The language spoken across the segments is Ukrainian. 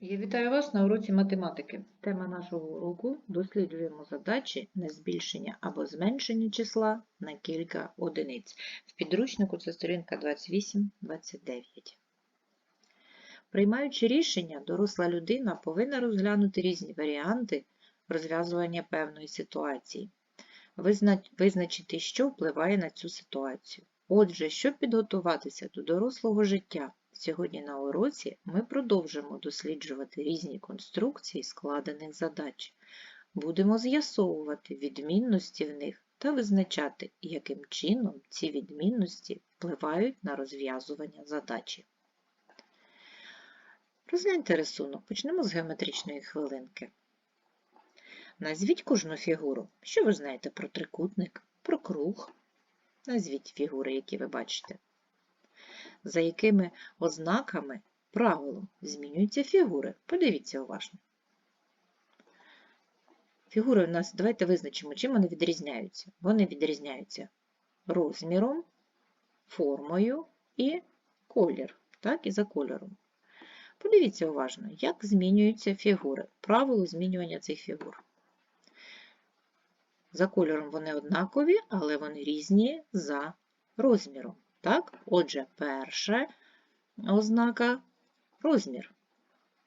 Я вітаю вас на уроці математики. Тема нашого уроку – досліджуємо задачі на збільшення або зменшення числа на кілька одиниць. В підручнику це сторінка 28-29. Приймаючи рішення, доросла людина повинна розглянути різні варіанти розв'язування певної ситуації, визначити, що впливає на цю ситуацію. Отже, щоб підготуватися до дорослого життя, сьогодні на уроці ми продовжимо досліджувати різні конструкції складених задач. Будемо з'ясовувати відмінності в них та визначати, яким чином ці відмінності впливають на розв'язування задачі. Розгляньте рисунок. Почнемо з геометричної хвилинки. Назвіть кожну фігуру. Що ви знаєте про трикутник, про круг? Назвіть фігури, які ви бачите. За якими ознаками правилом змінюються фігури? Подивіться уважно. Фігури у нас, давайте визначимо, чим вони відрізняються. Вони відрізняються розміром, формою і колір, так, і за кольором. Подивіться уважно, як змінюються фігури, правило змінювання цих фігур. За кольором вони однакові, але вони різні за розміром. Так? Отже, перша ознака розмір.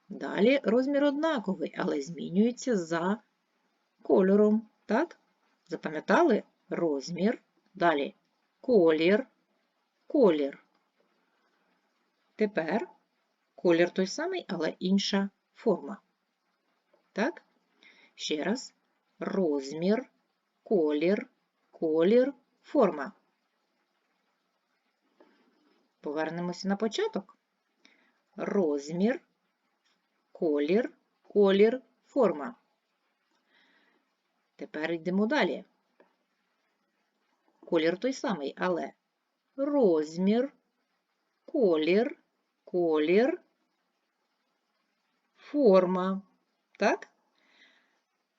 Далі розмір однаковий, але змінюється за кольором. Так? Запам'ятали розмір. Далі колір, колір. Тепер колір той самий, але інша форма. Так? Ще раз. Розмір, колір, колір, форма. Повернемося на початок. Розмір, колір, колір, форма. Тепер йдемо далі. Колір той самий, але розмір, колір, колір, форма. Так?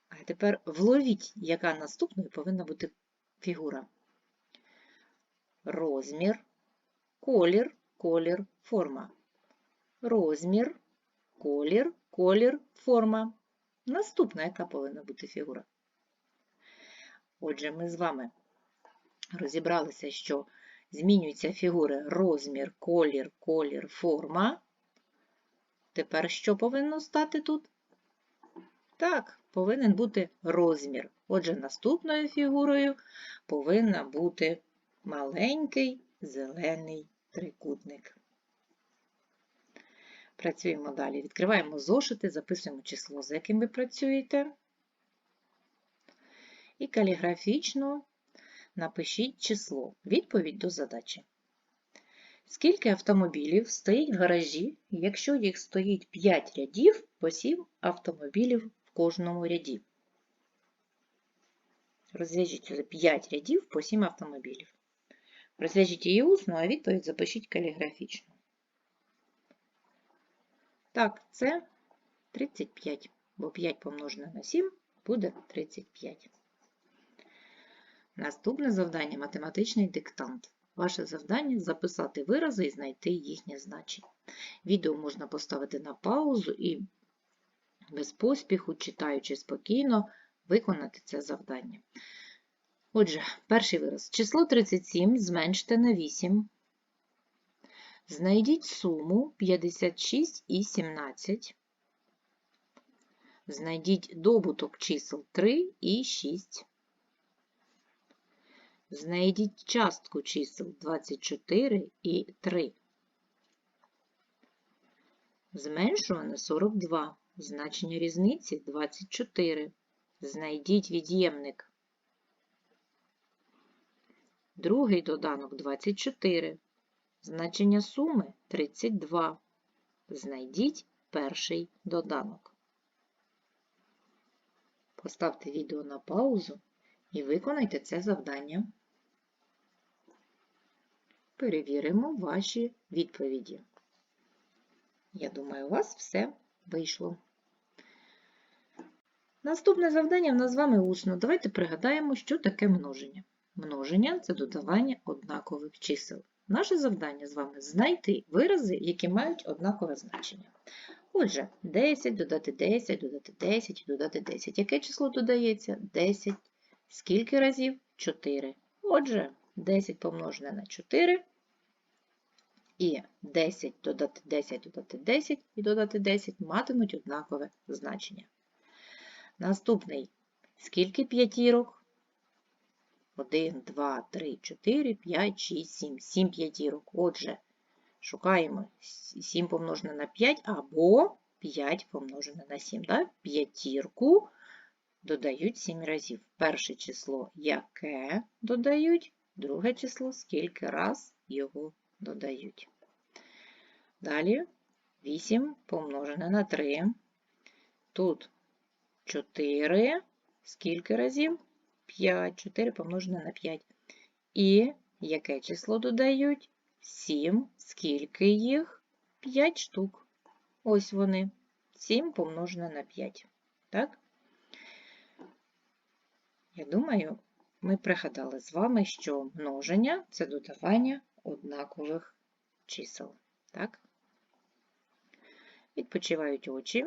А тепер вловіть, яка наступною повинна бути фігура. Розмір, колір, колір, форма. Розмір, колір, колір, форма. Наступна, яка повинна бути фігура. Отже, ми з вами розібралися, що змінюються фігури розмір, колір, колір, форма. Тепер що повинно стати тут? Так, повинен бути розмір. Отже, наступною фігурою повинна бути маленький зелений трикутник. Працюємо далі. Відкриваємо зошити, записуємо число, за яким ви працюєте. І каліграфічно напишіть число. Відповідь до задачі. Скільки автомобілів стоїть в гаражі, якщо їх стоїть 5 рядів, по 7 автомобілів в кожному ряді? Розв'яжіть 5 рядів по 7 автомобілів. Розв'яжіть її усно, а відповідь запишіть каліграфічно. Так, це 35, бо 5 помножене на 7 буде 35. Наступне завдання математичний диктант. Ваше завдання записати вирази і знайти їхнє значення. Відео можна поставити на паузу і без поспіху, читаючи спокійно, виконати це завдання. Отже, перший вираз. Число 37 зменште на 8. Знайдіть суму 56 і 17. Знайдіть добуток чисел 3 і 6. Знайдіть частку чисел 24 і 3. Зменшуване 42. Значення різниці 24. Знайдіть від'ємник. Другий доданок 24. Значення суми 32. Знайдіть перший доданок. Поставте відео на паузу і виконайте це завдання. Перевіримо ваші відповіді. Я думаю, у вас все вийшло. Наступне завдання в нас з вами усно. Давайте пригадаємо, що таке множення. Множення це додавання однакових чисел. Наше завдання з вами знайти вирази, які мають однакове значення. Отже, 10 додати 10, додати 10 і додати 10. Яке число додається? 10. Скільки разів? 4. Отже, 10 помножене на 4 і 10 додати 10, додати 10 і додати 10 матимуть однакове значення. Наступний. Скільки п'ятірок? 1, 2, 3, 4, 5, 6, 7. 7 п'ятірок. Отже, шукаємо 7 помножене на 5 або 5 помножене на 7. Да? П'ятірку додають 7 разів. Перше число яке додають, друге число скільки раз його додають. Далі 8 помножене на 3. Тут 4. Скільки разів? 5. 4 помножене на 5. І яке число додають? 7. Скільки їх? 5 штук. Ось вони. 7 помножене на 5. Так? Я думаю, ми пригадали з вами, що множення це додавання однакових чисел. Так? Відпочивають очі.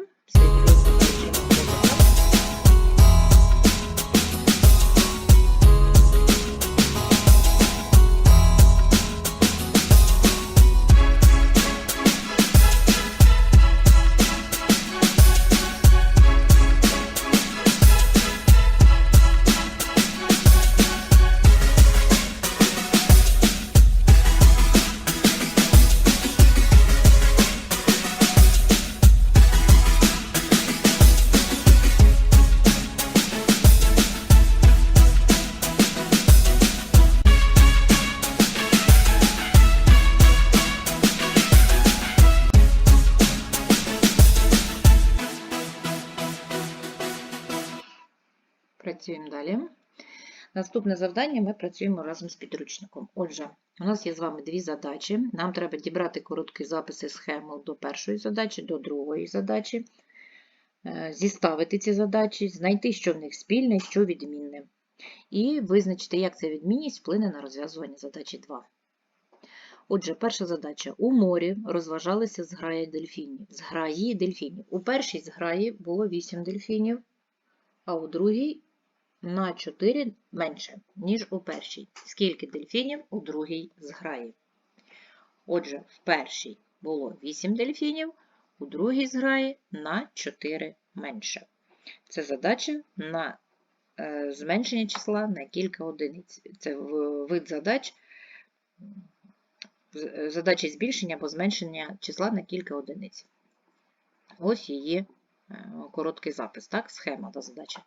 Наступне завдання ми працюємо разом з підручником. Отже, у нас є з вами дві задачі. Нам треба дібрати короткий запис і схему до першої задачі, до другої задачі, е, зіставити ці задачі, знайти, що в них спільне, що відмінне. І визначити, як ця відмінність вплине на розв'язування задачі 2. Отже, перша задача. У морі розважалися зграї дельфінів. Зграї дельфінів. У першій зграї було 8 дельфінів, а у другій на 4 менше, ніж у першій. Скільки дельфінів у другій зграї? Отже, в першій було 8 дельфінів, у другій зграї на 4 менше. Це задача на е, зменшення числа на кілька одиниць. Це вид задач, задачі збільшення або зменшення числа на кілька одиниць. Ось її е, короткий запис, так, схема та задача.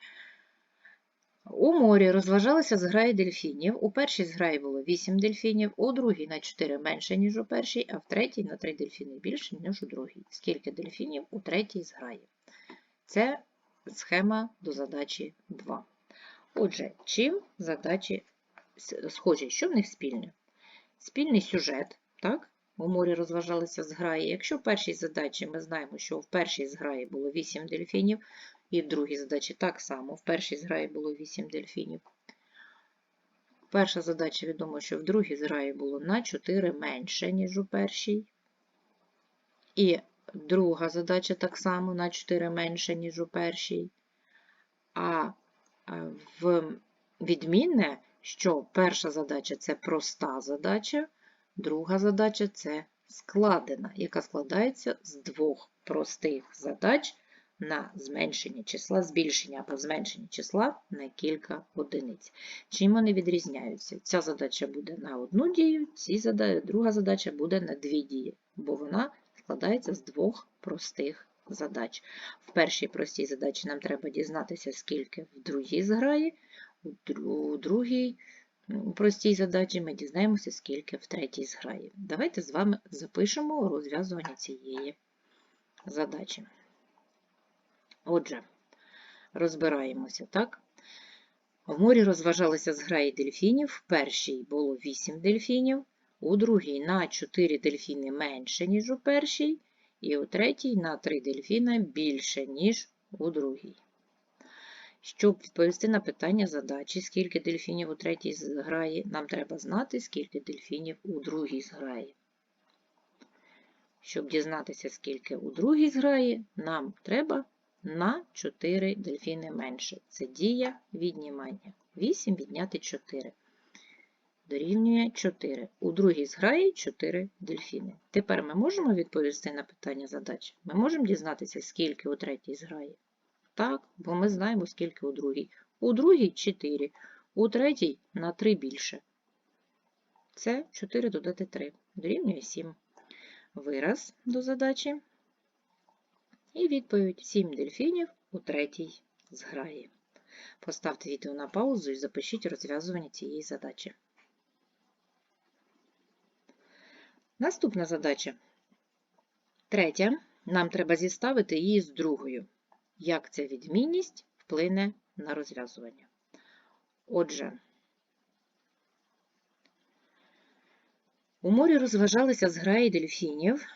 У морі розважалися зграї дельфінів. У першій зграї було 8 дельфінів, у другій на 4 менше, ніж у першій, а в третій на 3 дельфіни більше, ніж у другій. Скільки дельфінів у третій зграї? Це схема до задачі 2. Отже, чим задачі схожі? Що в них спільне? Спільний сюжет, так? У морі розважалися зграї. Якщо в першій задачі ми знаємо, що в першій зграї було 8 дельфінів, і в другій задачі так само. В першій зграї було 8 дельфінів. Перша задача відомо, що в другій зграї було на 4 менше, ніж у першій. І друга задача так само на 4 менше, ніж у першій. А в відмінне, що перша задача це проста задача, друга задача це складена, яка складається з двох простих задач на зменшення числа, збільшення або зменшення числа на кілька одиниць. Чим вони відрізняються? Ця задача буде на одну дію, ці задача, друга задача буде на дві дії, бо вона складається з двох простих задач. В першій простій задачі нам треба дізнатися, скільки в другій зграї, у другій простій задачі ми дізнаємося, скільки в третій зграї. Давайте з вами запишемо розв'язування цієї задачі. Отже, розбираємося, так? В морі розважалися зграї дельфінів. В першій було 8 дельфінів, у другій на 4 дельфіни менше, ніж у першій, і у третій на 3 дельфіна більше, ніж у другій. Щоб відповісти на питання задачі, скільки дельфінів у третій зграї, нам треба знати, скільки дельфінів у другій зграї. Щоб дізнатися, скільки у другій зграї, нам треба на 4 дельфіни менше. Це дія віднімання. 8 відняти 4. Дорівнює 4. У другій зграї 4 дельфіни. Тепер ми можемо відповісти на питання задачі? Ми можемо дізнатися, скільки у третій зграї? Так, бо ми знаємо, скільки у другій. У другій 4, у третій на 3 більше. Це 4 додати 3. Дорівнює 7. Вираз до задачі. І відповідь 7 дельфінів у третій зграї. Поставте відео на паузу і запишіть розв'язування цієї задачі. Наступна задача. Третя. Нам треба зіставити її з другою. Як ця відмінність вплине на розв'язування? Отже, у морі розважалися зграї дельфінів.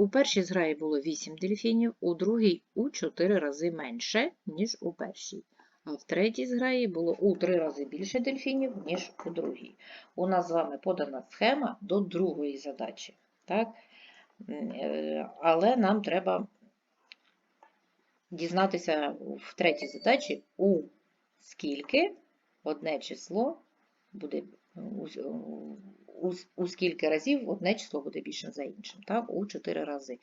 У першій зграї було 8 дельфінів, у другій у 4 рази менше, ніж у першій. А в третій зграї було у 3 рази більше дельфінів, ніж у другій. У нас з вами подана схема до другої задачі. Так? Е, але нам треба дізнатися в третій задачі, у скільки одне число буде у, скільки разів одне число буде більше за іншим, так, у 4 рази.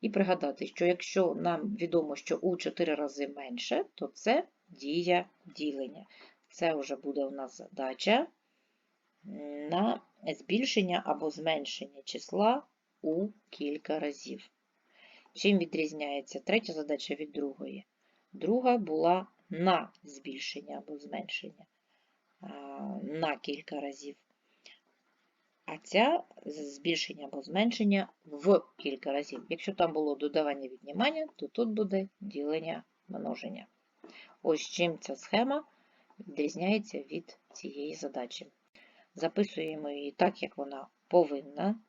І пригадати, що якщо нам відомо, що у 4 рази менше, то це дія ділення. Це вже буде у нас задача на збільшення або зменшення числа у кілька разів. Чим відрізняється третя задача від другої? Друга була на збільшення або зменшення на кілька разів. А ця збільшення або зменшення в кілька разів. Якщо там було додавання віднімання, то тут буде ділення множення. Ось чим ця схема відрізняється від цієї задачі. Записуємо її так, як вона повинна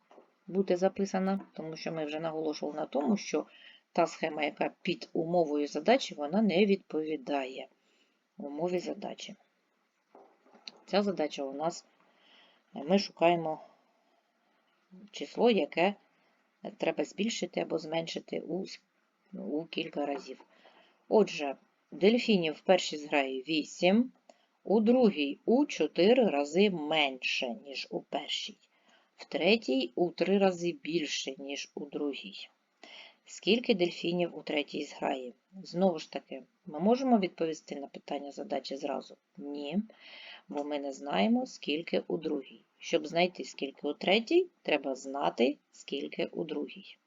бути записана, тому що ми вже наголошували на тому, що та схема, яка під умовою задачі, вона не відповідає умові задачі. Ця задача у нас, ми шукаємо число, яке треба збільшити або зменшити у, у кілька разів. Отже, дельфінів в першій зграї 8, у другій у 4 рази менше, ніж у першій в третій у три рази більше, ніж у другій. Скільки дельфінів у третій зграї? Знову ж таки, ми можемо відповісти на питання задачі зразу? Ні, бо ми не знаємо, скільки у другій. Щоб знайти, скільки у третій, треба знати, скільки у другій.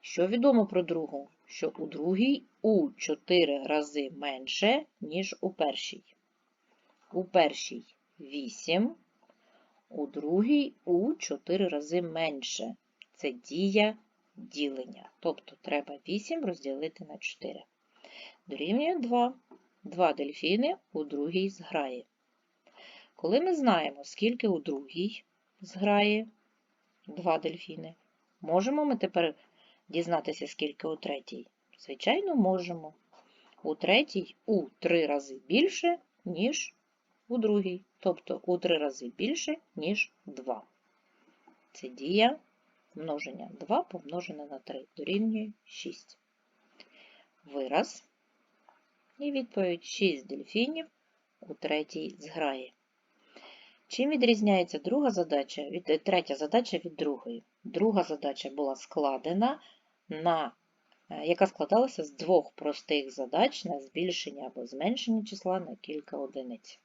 Що відомо про другу? Що у другій у 4 рази менше, ніж у першій. У першій 8, у другій у 4 рази менше. Це дія ділення. Тобто треба 8 розділити на 4. Дорівнює 2. Два дельфіни у другій зграї. Коли ми знаємо, скільки у другій зграї два дельфіни, можемо ми тепер дізнатися, скільки у третій? Звичайно, можемо. У третій у 3 рази більше, ніж у другій, тобто у три рази більше, ніж 2. Це дія множення 2 помножене на 3 дорівнює 6. Вираз. І відповідь 6 дельфінів у третій зграї. Чим відрізняється друга задача від е, третя задача від другої? Друга задача була складена на е, яка складалася з двох простих задач на збільшення або зменшення числа на кілька одиниць.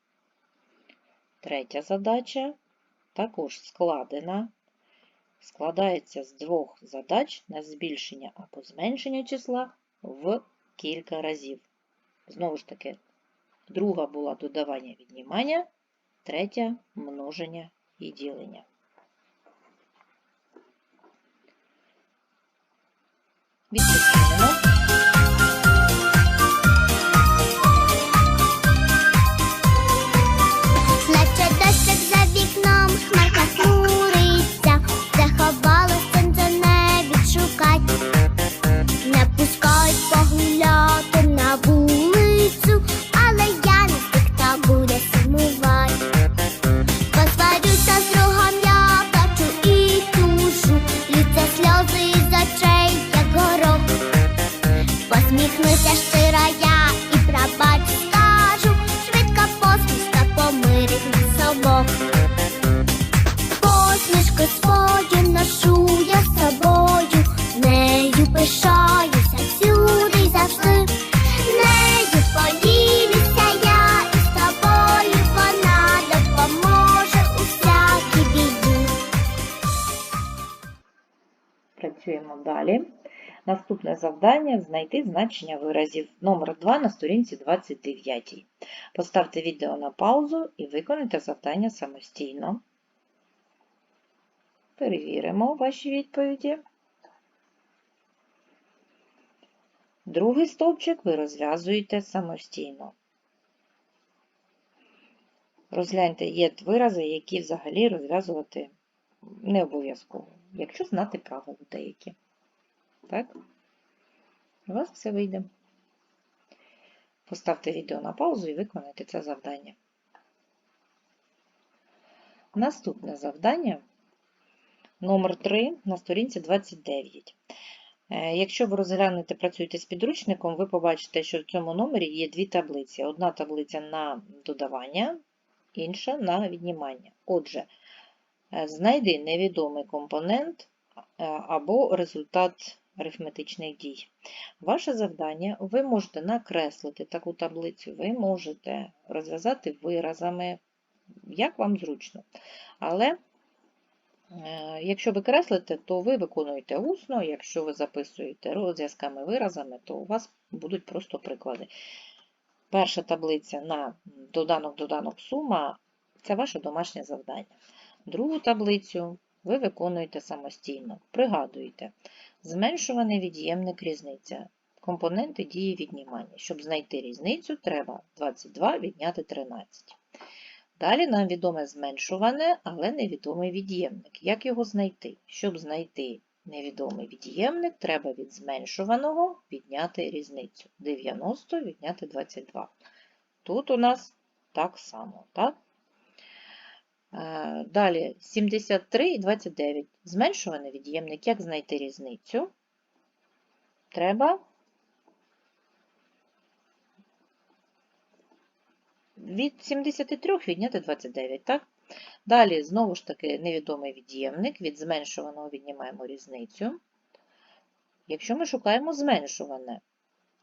Третя задача також складена. Складається з двох задач на збільшення або зменшення числа в кілька разів. Знову ж таки, друга була додавання віднімання, третя множення і ділення. Відпочинемо. Працюємо далі. Наступне завдання знайти значення виразів. Номер 2 на сторінці 29. Поставте відео на паузу і виконайте завдання самостійно. Перевіримо ваші відповіді. Другий стовпчик ви розв'язуєте самостійно. Розгляньте, є вирази, які взагалі розв'язувати не обов'язково, якщо знати правила деякі. Так? У вас все вийде. Поставте відео на паузу і виконайте це завдання. Наступне завдання номер 3 на сторінці 29. Е, Якщо ви розглянете, працюєте з підручником, ви побачите, що в цьому номері є дві таблиці. Одна таблиця на додавання, інша на віднімання. Отже, знайди невідомий компонент е, або результат арифметичних дій. Ваше завдання, ви можете накреслити таку таблицю, ви можете розв'язати виразами, як вам зручно. Але е, якщо ви креслите, то ви виконуєте усно, якщо ви записуєте розв'язками виразами, то у вас будуть просто приклади. Перша таблиця на доданок-доданок сума це ваше домашнє завдання. Другу таблицю ви виконуєте самостійно. Пригадуйте, зменшуваний від'ємник різниця. Компоненти дії віднімання. Щоб знайти різницю, треба 22 відняти 13. Далі нам відоме зменшуване, але невідомий від'ємник. Як його знайти? Щоб знайти невідомий від'ємник, треба від зменшуваного відняти різницю. 90 відняти 22. Тут у нас так само. так? Е, Далі 73 і 29. Зменшуваний від'ємник. Як знайти різницю? Треба від 73 відняти 29, так? Далі, знову ж таки, невідомий від'ємник. Від зменшуваного віднімаємо різницю. Якщо ми шукаємо зменшуване,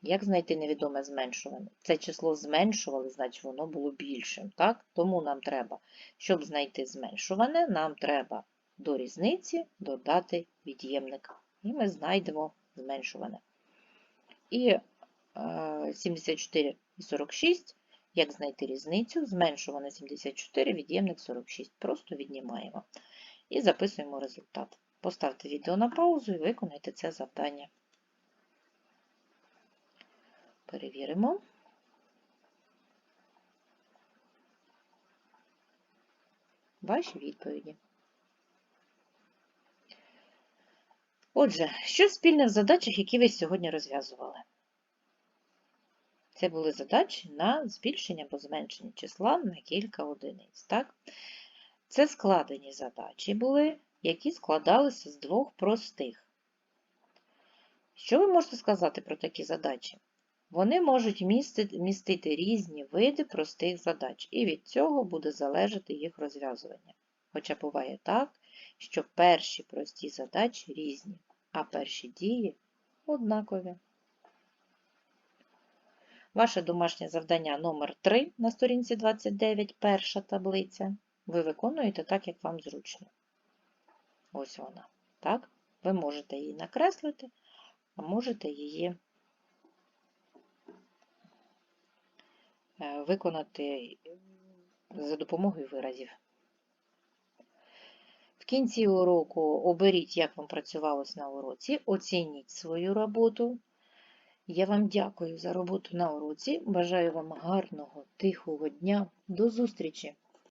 як знайти невідоме зменшуване? Це число зменшували, значить воно було більшим. так? Тому нам треба, щоб знайти зменшуване, нам треба до різниці додати від'ємник. І ми знайдемо зменшуване. І е, 74 і 46, як знайти різницю? Зменшуване 74, від'ємник 46. Просто віднімаємо. І записуємо результат. Поставте відео на паузу і виконайте це завдання. Перевіримо. Ваші відповіді. Отже, що спільне в задачах, які ви сьогодні розв'язували? Це були задачі на збільшення або зменшення числа на кілька одиниць. Так? Це складені задачі були, які складалися з двох простих. Що ви можете сказати про такі задачі? Вони можуть містити, різні види простих задач, і від цього буде залежати їх розв'язування. Хоча буває так, що перші прості задачі різні, а перші дії однакові. Ваше домашнє завдання номер 3 на сторінці 29, перша таблиця. Ви виконуєте так, як вам зручно. Ось вона. Так? Ви можете її накреслити, а можете її виконати за допомогою виразів. В кінці уроку оберіть, як вам працювалось на уроці, оцініть свою роботу. Я вам дякую за роботу на уроці. Бажаю вам гарного, тихого дня. До зустрічі!